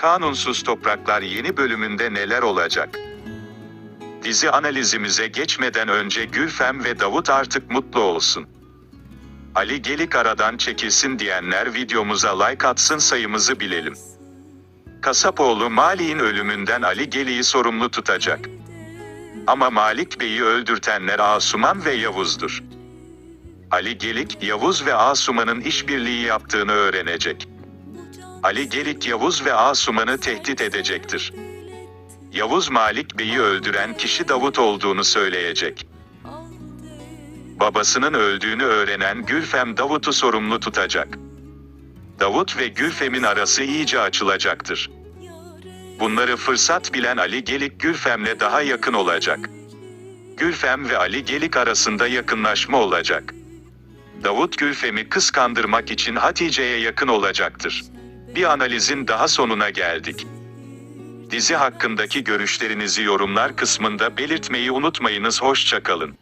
Kanunsuz Topraklar yeni bölümünde neler olacak? Dizi analizimize geçmeden önce Gülfem ve Davut artık mutlu olsun. Ali Gelik aradan çekilsin diyenler videomuza like atsın sayımızı bilelim. Kasapoğlu Malik'in ölümünden Ali Gelik'i sorumlu tutacak. Ama Malik Bey'i öldürtenler Asuman ve Yavuz'dur. Ali Gelik, Yavuz ve Asuman'ın işbirliği yaptığını öğrenecek. Ali Gelik Yavuz ve Asuman'ı tehdit edecektir. Yavuz Malik Bey'i öldüren kişi Davut olduğunu söyleyecek. Babasının öldüğünü öğrenen Gülfem Davut'u sorumlu tutacak. Davut ve Gülfem'in arası iyice açılacaktır. Bunları fırsat bilen Ali Gelik Gülfem'le daha yakın olacak. Gülfem ve Ali Gelik arasında yakınlaşma olacak. Davut Gülfem'i kıskandırmak için Hatice'ye yakın olacaktır. Bir analizin daha sonuna geldik. Dizi hakkındaki görüşlerinizi yorumlar kısmında belirtmeyi unutmayınız. Hoşçakalın.